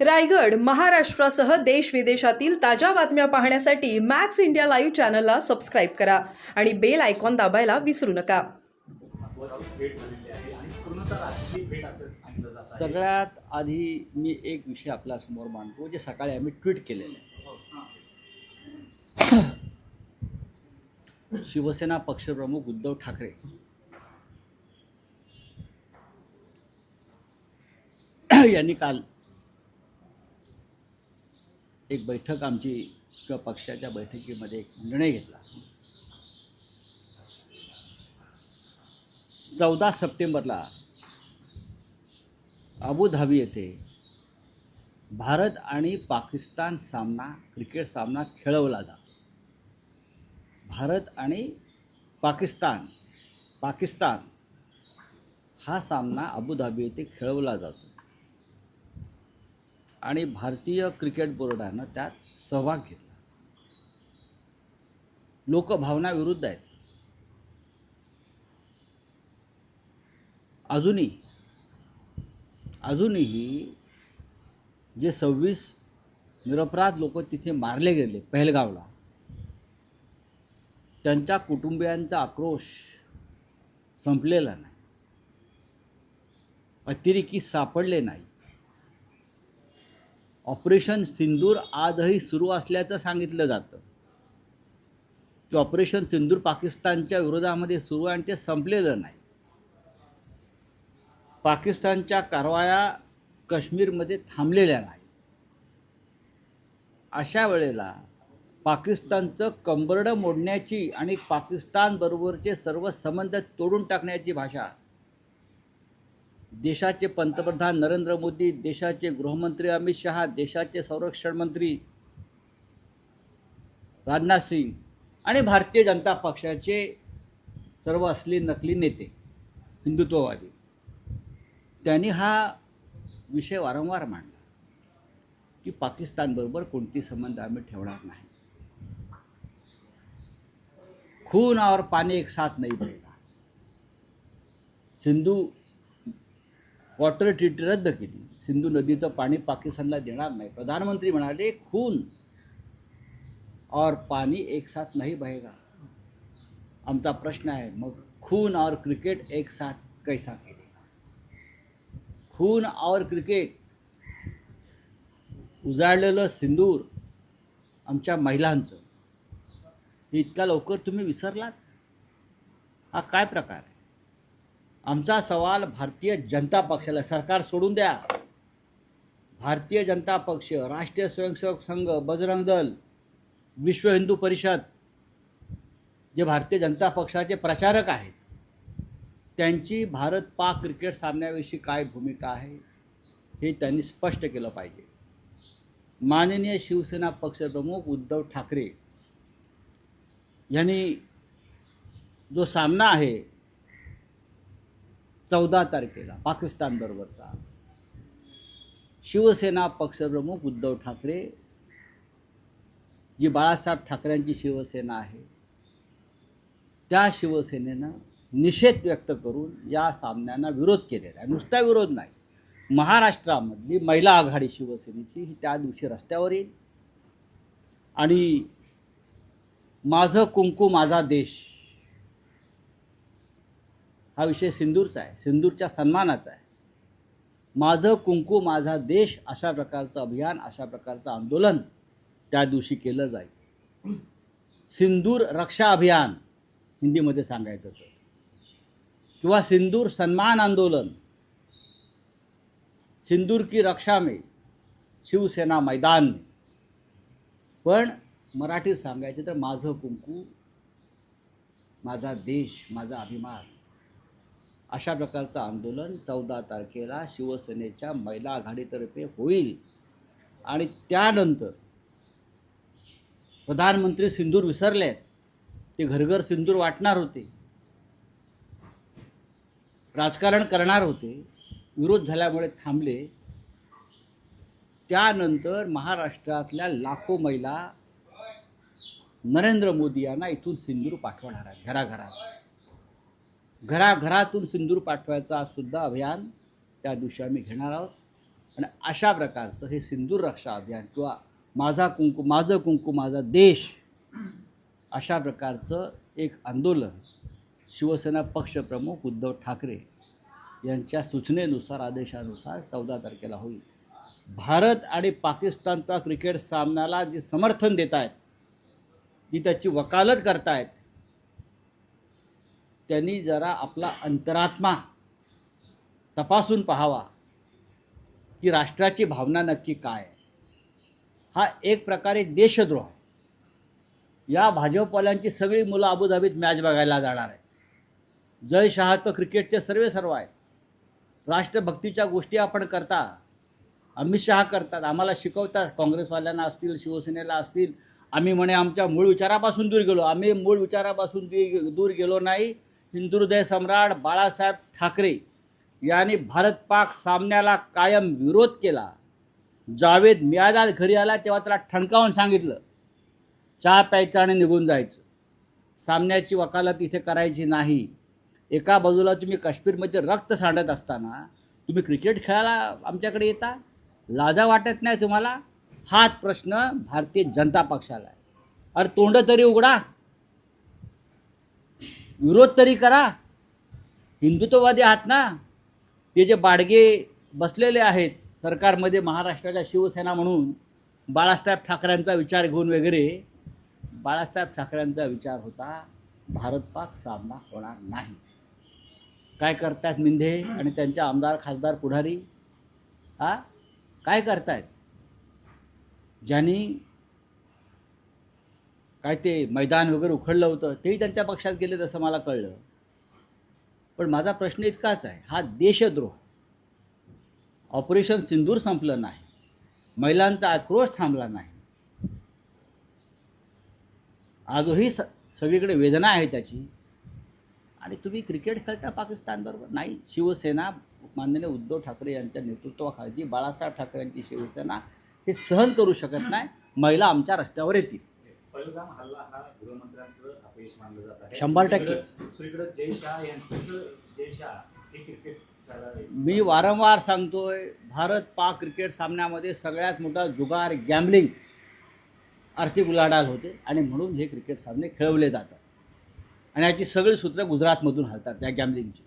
रायगड महाराष्ट्रासह देश विदेशातील ताज्या बातम्या पाहण्यासाठी मॅक्स इंडिया लाईव्ह चॅनलला सबस्क्राईब करा आणि बेल आयकॉन दाबायला विसरू नका. सगळ्यात आधी मी एक विषय आपल्यासमोर मांडतो जे सकाळी आम्ही ट्विट केलेलं. आहे शिवसेना पक्षप्रमुख उद्धव ठाकरे. यांनी काल एक बैठक आमची किंवा पक्षाच्या बैठकीमध्ये एक निर्णय घेतला. चौदा सप्टेंबरला अबुधाबी येथे भारत आणि पाकिस्तान सामना क्रिकेट सामना खेळवला जातो भारत आणि पाकिस्तान पाकिस्तान हा सामना अबुधाबी येथे खेळवला जातो. आणि भारतीय क्रिकेट बोर्डानं त्यात सहभाग घेतला. लोक भावनाविरुद्ध आहेत. अजूनही अजूनही जे सव्वीस निरपराध लोक तिथे मारले गेले पहलगावला त्यांच्या कुटुंबियांचा आक्रोश संपलेला नाही. अतिरेकी सापडले नाही ऑपरेशन सिंदूर आजही सुरू असल्याचं सांगितलं जातं. की ऑपरेशन सिंदूर पाकिस्तानच्या विरोधामध्ये सुरू आहे आणि ते संपलेलं नाही. पाकिस्तानच्या कारवाया काश्मीरमध्ये थांबलेल्या नाही. अशा वेळेला पाकिस्तानचं कंबरडं मोडण्याची आणि पाकिस्तानबरोबरचे सर्व संबंध तोडून टाकण्याची भाषा देशाचे पंतप्रधान नरेंद्र मोदी देशाचे गृहमंत्री अमित शहा देशाचे संरक्षण मंत्री राजनाथ सिंग आणि भारतीय जनता पक्षाचे सर्व असली नकली नेते हिंदुत्ववादी त्यांनी हा विषय वारंवार मांडला की पाकिस्तानबरोबर कोणती संबंध आम्ही ठेवणार नाही. खून और पाणी एक साथ नाही बहेगा सिंधू वॉटर ट्रीटी रद्द केली. सिंधू नदीचं पाणी पाकिस्तानला देणार नाही. प्रधानमंत्री म्हणाले खून और पाणी एक साथ नाही बहेगा. आमचा प्रश्न आहे मग खून और क्रिकेट एक साथ कैसा केले खून और क्रिकेट उजाळलेलं सिंदूर आमच्या महिलांचं. इतक्या इतका लवकर तुम्ही विसरलात? हा काय प्रकार? आमचा सवाल भारतीय जनता पक्षाला सरकार सोडून द्या. भारतीय जनता पक्ष राष्ट्रीय स्वयंसेवक संघ बजरंग दल विश्व हिंदू परिषद जे भारतीय जनता पक्षाचे प्रचारक आहेत त्यांची भारत पाक क्रिकेट सामन्याविषयी काय भूमिका आहे हे त्यांनी स्पष्ट केलं पाहिजे. माननीय शिवसेना पक्षप्रमुख उद्धव ठाकरे यांनी जो सामना आहे चौदा तारखेला पाकिस्तानबरोबरचा शिवसेना पक्षप्रमुख उद्धव ठाकरे जी बाळासाहेब ठाकरेंची शिवसेना आहे त्या शिवसेनेनं निषेध व्यक्त करून या सामन्यांना विरोध केलेला आहे. नुसता विरोध नाही. महाराष्ट्रामधली महिला आघाडी शिवसेनेची ही त्या दिवशी रस्त्यावर येईल. आणि माझं कुंकू माझा देश हा विषय सिंदूरचा आहे सिंदूरच्या सन्मानाचा आहे. माझं कुंकू माझा देश अशा प्रकारचं अभियान अशा प्रकारचं आंदोलन त्या दिवशी केलं जाईल. सिंदूर रक्षा अभियान हिंदीमध्ये सांगायचं तर. किंवा सिंदूर सन्मान आंदोलन सिंदूर की रक्षा में शिवसेना मैदान में. पण मराठीत सांगायचे तर माझं कुंकू माझा देश माझा अभिमान अशा प्रकारचं आंदोलन चौदा तारखेला शिवसेनेच्या महिला आघाडीतर्फे होईल. आणि त्यानंतर प्रधानमंत्री सिंदूर विसरले ते घरघर सिंदूर वाटणार होते. राजकारण करणार होते. विरोध झाल्यामुळे थांबले. त्यानंतर महाराष्ट्रातल्या लाखो महिला नरेंद्र मोदी यांना इथून सिंदूर पाठवणार आहेत घराघरात. घराघरातून सिंदूर पाठवायचा सुद्धा अभियान त्या दिवशी आम्ही घेणार आहोत. आणि अशा प्रकारचं हे सिंदूर रक्षा अभियान किंवा माझा कुंकू माझं कुंकू माझा देश अशा प्रकारचं एक आंदोलन शिवसेना पक्षप्रमुख उद्धव ठाकरे यांच्या सूचनेनुसार आदेशानुसार चौदा तारखेला होईल. भारत आणि पाकिस्तानचा क्रिकेट सामन्याला जे समर्थन देत आहेत जी त्याची वकालत करतायत त्यांनी जरा आपला अंतरात्मा तपासून पाहावा की राष्ट्राची भावना नक्की काय हा एक प्रकारे देशद्रोह. या भाजपवाल्यांची सगळी मुलं अबुधाबीत मॅच बघायला जाणार आहे जय शहा तर क्रिकेटचे सर्वे सर्व आहे राष्ट्रभक्तीच्या गोष्टी आपण करता. अमित शहा करतात. आम्हाला शिकवतात. काँग्रेसवाल्यांना असतील शिवसेनेला असतील. आम्ही म्हणे आमच्या मूळ विचारापासून दूर गेलो. आम्ही मूळ विचारापासून दूर गेलो नाही. हिंदुहृदय सम्राट बाळासाहेब ठाकरे यांनी भारत पाक सामन्याला कायम विरोध केला. जावेद मियादाद घरी आला तेव्हा त्याला ठणकावून सांगितलं चहा प्यायचं आणि निघून जायचं. सामन्याची वकालत इथे करायची नाही. एका बाजूला तुम्ही काश्मीरमध्ये रक्त सांडत असताना तुम्ही क्रिकेट खेळायला आमच्याकडे येता? लाजा वाटत नाही तुम्हाला? हाच प्रश्न भारतीय जनता पक्षाला आहे. अरे तोंड तरी उघडा. विरोध तरी करा. हिंदुत्ववादी आहात ना? ते जे बाडगे बसलेले आहेत सरकारमध्ये महाराष्ट्राच्या शिवसेना म्हणून बाळासाहेब ठाकरेंचा विचार घेऊन वगैरे बाळासाहेब ठाकरेंचा विचार होता भारत पाक सामना होणार नाही. काय करतायत मिंधे आणि त्यांच्या आमदार खासदार पुढारी? हा? काय करतायत? ज्यांनी काय ते मैदान वगैरे उखडलं होतं तेही त्यांच्या पक्षात गेले तसं मला कळलं. पण माझा प्रश्न इतकाच आहे हा देशद्रोह. ऑपरेशन सिंदूर संपलं नाही महिलांचा आक्रोश थांबला नाही. आजही स सगळीकडे वेदना आहे त्याची. आणि तुम्ही क्रिकेट खेळता पाकिस्तानबरोबर? नाही शिवसेना माननीय उद्धव ठाकरे यांच्या नेतृत्वाखाली बाळासाहेब ठाकरे यांची शिवसेना हे सहन करू शकत नाही महिला आमच्या रस्त्यावर येतील. पहिलगाम हल्ला हा गृहमंत्र्यांचं अपयश मानलं जात आहे. शंभर टक्के. दुसरीकडं- जय शाह यांचं जय शाह हे क्रिकेट मी वारंवार सांगतोय भारत पाक क्रिकेट सामन्यामध्ये सगळ्यात मोठा जुगार गॅम्बलिंग आर्थिक उलाढाल होते आणि म्हणून हे क्रिकेट सामने खेळवले जातात. आणि याची सगळी सूत्र गुजरातमधून हलतात या गॅम्बलिंगची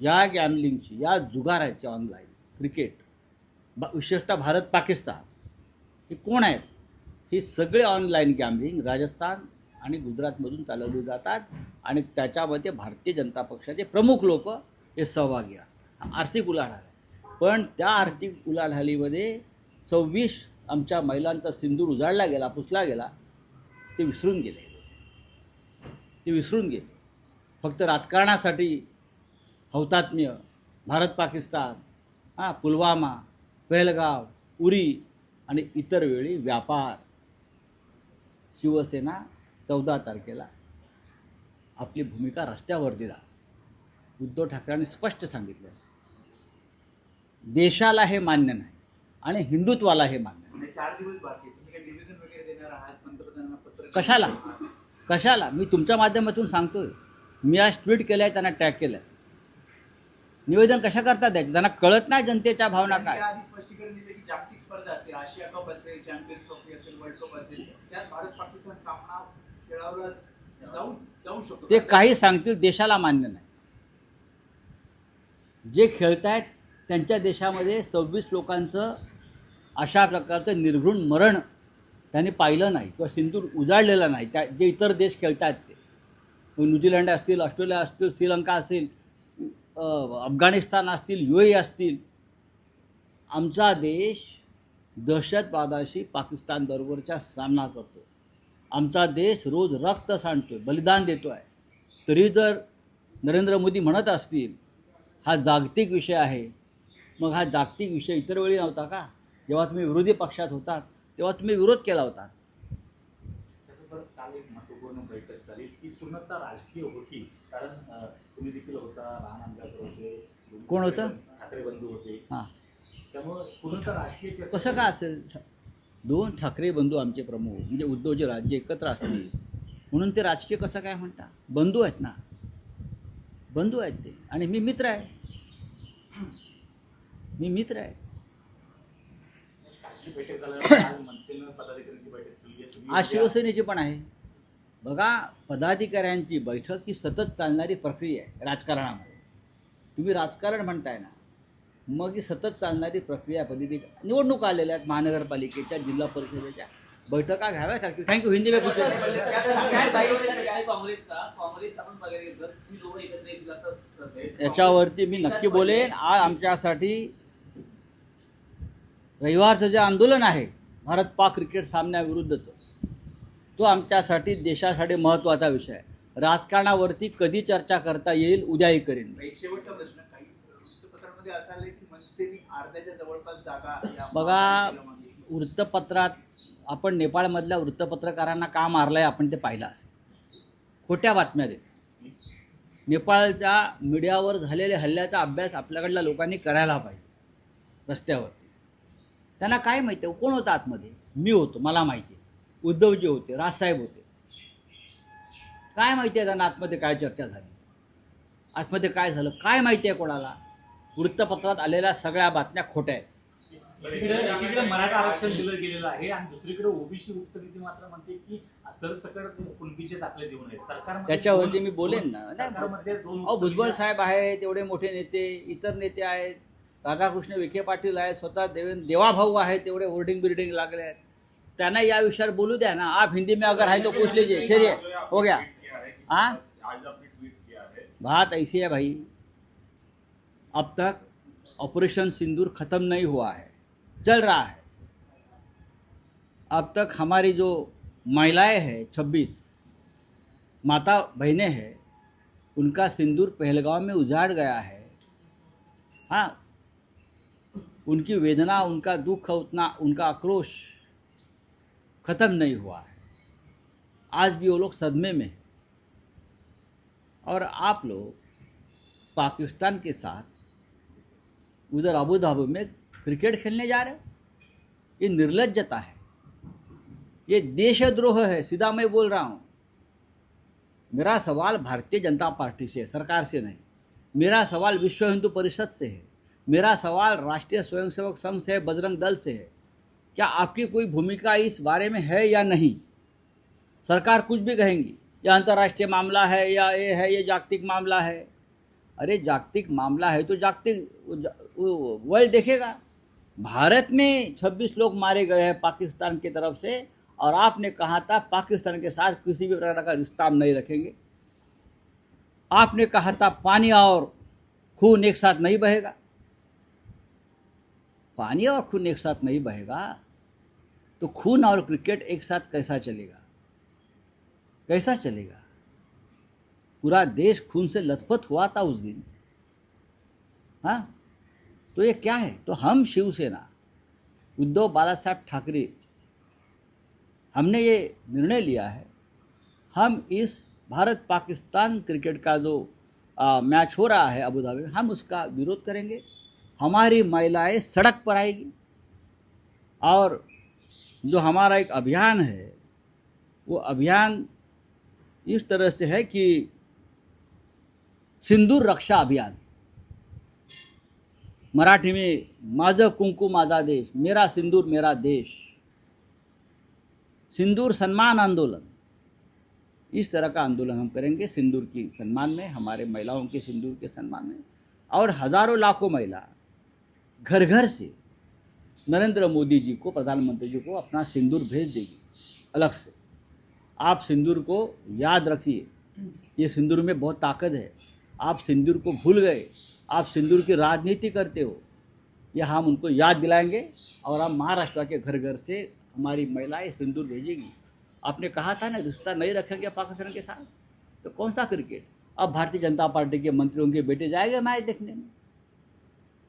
या गॅम्बलिंगची या जुगाराची ऑनलाईन क्रिकेट ब- विशेषतः भारत पाकिस्तान हे कोण आहेत? ही सगळे ऑनलाईन गॅम्बलिंग राजस्थान आणि गुजरातमधून चालवली जातात आणि त्याच्यामध्ये भारतीय जनता पक्षाचे प्रमुख लोक हे सहभागी असतात. आर्थिक उलाढाल आहे. पण त्या आर्थिक उलाढालीमध्ये सव्वीस आमच्या महिलांचा सिंदूर उजाडला गेला पुसला गेला ते विसरून गेले. ते विसरून गेले. फक्त राजकारणासाठी हौतात्म्य भारत पाकिस्तान हां पुलवामा पहलगाव उरी आणि इतर वेळी व्यापार शिवसेना चौदा तारखेला आपली भूमिका रस्त्यावर दिला उद्धव ठाकरेंनी स्पष्ट सांगितलं. देशाला हे मान्य नाही आणि हिंदुत्वाला हे मान्य नाही. चार दिवस बाकी कशाला? कशाला? मी तुमच्या माध्यमातून सांगतोय. मी आज ट्विट केलं आहे त्यांना टॅग केलं निवेदन कशा करता द्यायचं त्यांना कळत नाही जनतेच्या भावना काय? स्पष्टीकरण दिले की जागतिक स्पर्धा असेल आशिया कप असेल चॅम्पियन्स ट्रॉफी असेल वर्ल्ड कप असेल. त्यात भारत पाकिस्तान सामना खेळावला जाऊ जाऊ शकतो. ते काही सांगतील देशाला मान्य नाही. जे खेळतायत त्यांच्या देशामध्ये सव्वीस लोकांचं अशा प्रकारचं निर्घृण मरण त्यांनी पाहिलं नाही किंवा सिंदूर उजाडलेला नाही. त्या जे इतर देश खेळतात ते. न्यूझीलंड असतील ऑस्ट्रेलिया असतील श्रीलंका असेल अफगाणिस्तान असतील यू ए असतील. आमचा देश दहशतवादाशी पाकिस्तानबरोबरचा सामना करतो आमचा देश रोज रक्त सांडतोय बलिदान देतो आहे तरी जर नरेंद्र मोदी म्हणत असतील हा जागतिक विषय आहे. मग हा जागतिक विषय इतर वेळी नव्हता का? जेव्हा तुम्ही विरोधी पक्षात होतात तेव्हा तुम्ही विरोध केला होता. त्याचबरोबर काल एक महत्त्वपूर्ण बैठक झाली. ती पूर्णतः राजकीय होती कारण अं, तुम्ही देखील होता राम आंबेडकर होते कोण होतं? ठाकरे बंधू होते. हां. त्यामुळे राजकीय कसं काय असेल? दोन ठाकरे बंधू आमचे प्रमुख म्हणजे उद्धवचे राज्य एकत्र असतील म्हणून ते राजकीय कसं काय म्हणता? बंधू आहेत ना. बंधू आहेत ते. आणि मी मित्र आहे. मी मित्र आहे. आज शिवसेनेची पण आहे. बघा पदाधिकाऱ्यांची बैठक ही सतत चालणारी प्रक्रिया आहे राजकारणामध्ये. तुम्ही राजकारण म्हणताय ना. मग ही सतत चालणारी प्रक्रिया आहे पद्धती निवडणूक आलेल्या आहेत महानगरपालिकेच्या जिल्हा परिषदेच्या. बैठका घ्याव्याच लागतील. थँक्यू हिंदी में पूछे काँग्रेस का काँग्रेस आपण बघायला दोघं एकत्र याच्यावरती मी नक्की बोलेन. आज आमच्यासाठी रविवारचं जे आंदोलन आहे भारत पाक क्रिकेट सामन्याविरुद्धचं तो आमच्यासाठी देशासाठी महत्त्वाचा विषय आहे. राजकारणावरती कधी चर्चा करता येईल उद्याही करेन शेवटचा प्रश्न काही वृत्तपत्रामध्ये असं बघा. वृत्तपत्रात आपण नेपाळमधल्या वृत्तपत्रकारांना का मारलंय आपण ते पाहिलं असेल. खोट्या बातम्या देत. नेपाळच्या मीडियावर झालेल्या हल्ल्याचा अभ्यास आपल्याकडल्या लोकांनी करायला पाहिजे रस्त्यावरती. त्यांना काय माहिती आहे? कोण होतं आतमध्ये? मी होतो मला माहिती आहे. उद्धवजी होते राजसाहेब होते. काय माहिती आहे त्यांना आतमध्ये काय चर्चा झाली? आतमध्ये काय झालं? काय माहिती आहे कोणाला? वृत्तपत्रात आलेल्या सगळ्या बातम्या खोट्या आहेत. एकीकडे एकीकडे मराठा आरक्षण दिलं गेलेलं आहे आणि दुसरीकडे ओबीसी उपसमिती मात्र म्हणते की सरसकट कुणबीचे दाखले देऊ नये सरकार त्याच्यावरती मी बोलेन ना. सरकारमध्ये दोन अहो भुजबळ साहेब आहेत एवढे मोठे नेते इतर नेते आहेत राधाकृष्ण विखे पाटील आहेत स्वतः देवेंद्र देवाभाऊ आहेत एवढे होर्डिंग बिल्डिंग लागले आहेत. त्यांना या विषयावर बोलू द्या ना. आप हिंदी में अगर है तो पूछ लीजिए. चलिए हो गया. हाँ? बात ऐसी है भाई. अब तक ऑपरेशन सिंदूर खत्म नहीं हुआ है चल रहा है। अब तक हमारी जो महिलाएँ हैं, छब्बीस माता बहनें हैं, उनका सिंदूर पहलगांव में उजाड़ गया है। हाँ उनकी वेदना, उनका दुख, उतना, उनका आक्रोश ख़त्म नहीं हुआ है। आज भी वो लोग सदमे में हैं। और आप लोग पाकिस्तान के साथ उधर अबू धाबी में क्रिकेट खेलने जा रहे ये निर्लजता है। ये देशद्रोह है, सीधा मैं बोल रहा हूँ। मेरा सवाल भारतीय जनता पार्टी से सरकार से नहीं। मेरा सवाल विश्व हिंदू परिषद से है। मेरा सवाल राष्ट्रीय स्वयंसेवक संघ से बजरंग दल से है। क्या आपकी कोई भूमिका इस बारे में है या नहीं? सरकार कुछ भी कहेंगी, या अंतर्राष्ट्रीय मामला है, या ये है, ये जागतिक मामला है। अरे जागतिक मामला है तो जागतिक वर्ल्ड देखेगा। भारत में 26 लोग मारे गए हैं पाकिस्तान की तरफ़ से, और आपने कहा था पाकिस्तान के साथ किसी भी प्रकार का रिश्ता नहीं रखेंगे। आपने कहा था पानी और खून एक साथ नहीं बहेगा। पानी और खून एक साथ नहीं बहेगा तो खून और क्रिकेट एक साथ कैसा चलेगा? कैसा चलेगा? पूरा देश खून से लथपथ हुआ था उस दिन। हाँ? तो ये क्या है? तो हम शिवसेना उद्धव बाला साहब ठाकरे हमने ये निर्णय लिया है। हम इस भारत पाकिस्तान क्रिकेट का जो आ, मैच हो रहा है अबू धाबी में हम उसका विरोध करेंगे। हमारी महिलाएँ सड़क पर आएगी और जो हमारा एक अभियान है वो अभियान इस तरह से है कि सिंदूर रक्षा अभियान। मराठी में माझं कुंकू माझा देश, मेरा सिंदूर मेरा देश। सिंदूर सम्मान आंदोलन। इस तरह का आंदोलन हम करेंगे, सिंदूर की सम्मान में, हमारे महिलाओं के सिंदूर के सम्मान में। और हज़ारों लाखों महिला घर घर से नरेंद्र मोदी जी को, प्रधानमंत्री जी को अपना सिंदूर भेज देगी, अलग से। आप सिंदूर को याद रखिए। ये सिंदूर में बहुत ताकत है। आप सिंदूर को भूल गए। आप सिंदूर की राजनीति करते हो ये हम उनको याद दिलाएँगे और हम महाराष्ट्र के घर घर से हमारी महिलाएँ सिंदूर भेजेंगी। आपने कहा था ना रिश्ता नहीं रखेंगे पाकिस्तान के साथ? तो कौन सा क्रिकेट अब भारतीय जनता पार्टी के मंत्रियों के बेटे जाएँगे मैच देखने में।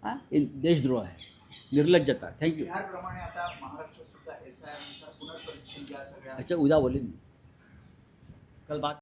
हाँ देशद्रोह है निर्लज्जता थँक्यू या अच्छा उद्या बोलेन मी कल बात